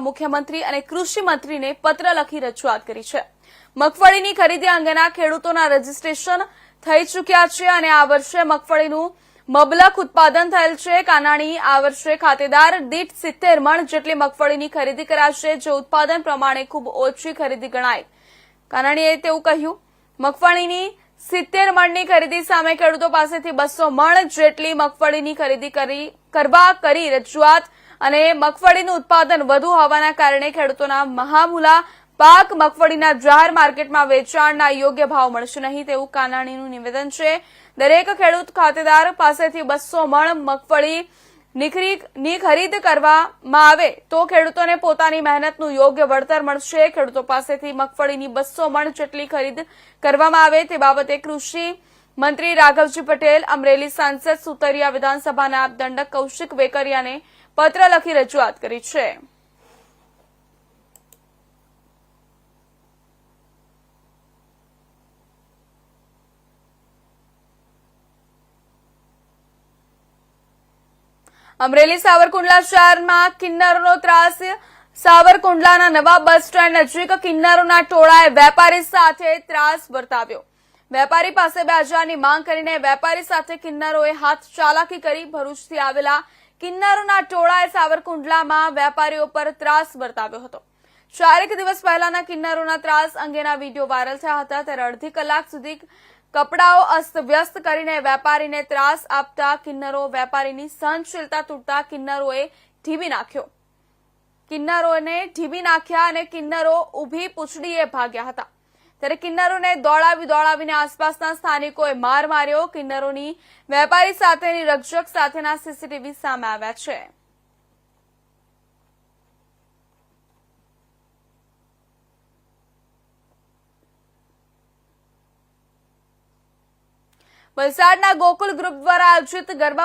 મુખ્યમંત્રી અને કૃષિ મંત્રીને પત્ર લખી રજૂઆત કરી છે. મગફળીની ખરીદી અંગેના ખેડૂતોના રજીસ્ટ્રેશન થઈ ચૂક્યા છે અને આ વર્ષે મગફળીનું મબલક ઉત્પાદન થયેલ છે. કાનાણી આ વર્ષે ખાતેદાર દીઠ સિત્તેર મણ જેટલી મગફળીની ખરીદી કરાશે, જે ઉત્પાદન પ્રમાણે ખૂબ ઓછી ખરીદી ગણાય. કાનાણીએ તેવું કહ્યું, મગફળીની સિત્તેર મણની ખરીદી સામે ખેડૂતો પાસેથી બસો મણ જેટલી મગફળીની ખરીદી કરી, કરવા કરી રજૂઆત અને મગફળીનું ઉત્પાદન વધુ હોવાના કારણે ખેડૂતોના મહામુલા પાક મગફળીના જાહેર માર્કેટમાં વેચાણના યોગ્ય ભાવ મળશે નહીં તેવું કાનાણીનું નિવેદન છે. દરેક ખેડૂત ખાતેદાર પાસેથી બસો મણ મગફળી નીકળી ની ખરીદ કરવામાં આવે તો ખેડૂતોને પોતાની મહેનતનું યોગ્ય વળતર મળશે. ખેડૂતો પાસેથી મગફળીની બસો મણ જેટલી ખરીદ કરવામાં આવે તે બાબતે કૃષિ મંત્રી રાઘવજી પટેલ, અમરેલી સાંસદ સુતરિયા વિધાનસભાના દંડક કૌશિક વેકરિયાને પત્ર લખી રજૂઆત કરી છે. અમરેલી સાવરકુંડલા શહેરમાં કિન્નરોનો ત્રાસ. સાવરકુંડલાના નવા બસ સ્ટેન્ડ નજીક કિન્નરોના ટોળાએ વેપારી સાથે ત્રાસ વર્તાવ્યો. વેપારી પાસે બે હજારની માંગ કરીને વેપારી સાથે કિન્નરોએ હાથ ચાલાકી કરી ભરૂચથી આવેલા કિન્નરોના ટોળાએ સાવરકુંડલામાં વેપારીઓ પર ત્રાસ વર્તાવ્યો હતો. ચારેક દિવસ પહેલાના કિન્નરોના ત્રાસ અંગેના વીડિયો વાયરલ થયા હતા, ત્યારે અડધી કલાક સુધી કપડાઓ અસ્તવ્યસ્ત કરીને વેપારીને ત્રાસ આપતા કિન્નરો વેપારીની સહનશીલતા તૂટતા કિન્નરોએ ઢીબી નાખ્યો. કિન્નરોને ઢીબી નાખ્યા અને કિન્નરો ઊભી પૂછડીએ ભાગ્યા હતા. ત્યારે કિન્નરોને દોડાવી દોડાવીને આસપાસના સ્થાનિકોએ માર માર્યો. કિન્નરોની વેપારી સાથેની રક્ષક સાથેના સીસીટીવી સામે આવ્યા છે. વલસાડના ગોકુલ ગ્રુપ દ્વારા આયોજિત ગરબા